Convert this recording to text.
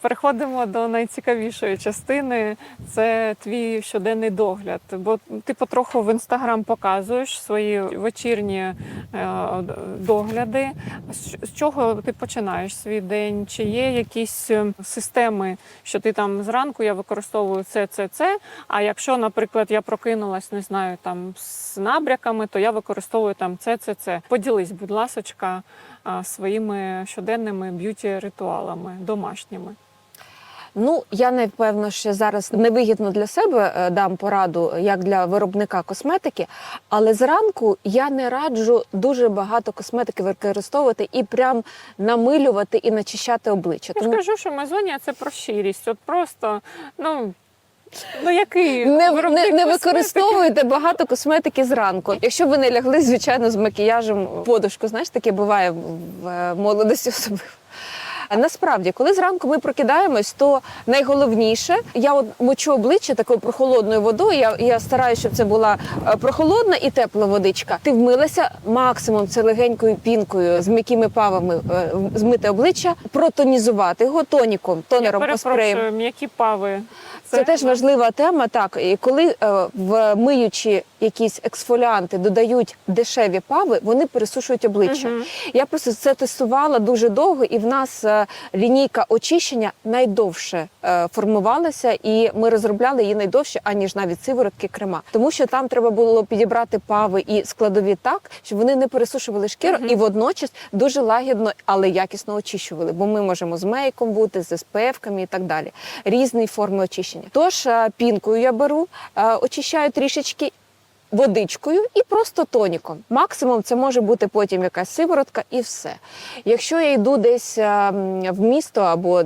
Переходимо до найцікавішої частини. Це твій щоденний догляд. Бо ти потроху в інстаграм показуєш свої вечірні е, догляди. З- чого ти починаєш свій день? Чи є якісь е, системи, що ти там зранку я використовую це, це, це. А якщо, наприклад, я прокинулась, не знаю, там з набряками, то я використовую там це, це, це. Поділись, будь ласочка, своїми щоденними б'юті-ритуалами домашніми. Ну, я напевно ще зараз невигідно для себе е, дам пораду як для виробника косметики, але зранку я не раджу дуже багато косметики використовувати і прям намилювати і начищати обличчя. Я ж Тому кажу, що Мазонія це про щирість. От просто, ну, ну який не, не, не використовуйте багато косметики зранку. Якщо ви не лягли, звичайно, з макіяжем подушку, знаєш, таке буває в- в е, молодості особливо. Насправді, коли зранку ми прокидаємось, то найголовніше я от мочу обличчя такою прохолодною водою. Я, я стараюся, щоб це була е, прохолодна і тепла водичка. Ти вмилася максимум це легенькою пінкою з м'якими павами е, змити обличчя, протонізувати його тоніком, Я тонером спреєм. м'які пави. Це, теж важлива тема. Так, і коли е, в миючі якісь ексфоліанти додають дешеві пави, вони пересушують обличчя. Мгм. Я просто це тестувала дуже довго, і в нас е, лінійка очищення найдовше е, формувалася, і ми розробляли її найдовше, аніж навіть сиворотки крема. Тому що там треба було підібрати пави і складові так, щоб вони не пересушували шкіру Мгм. і водночас дуже лагідно, але якісно очищували. Бо ми можемо з мейком бути, з СПФ-ками і так далі. Різні форми очищення. Тож е, пінкою я беру, е, очищаю трішечки водичкою і просто тоніком. Максимум це може бути потім якась сиворотка і все. Якщо я йду десь е, в місто або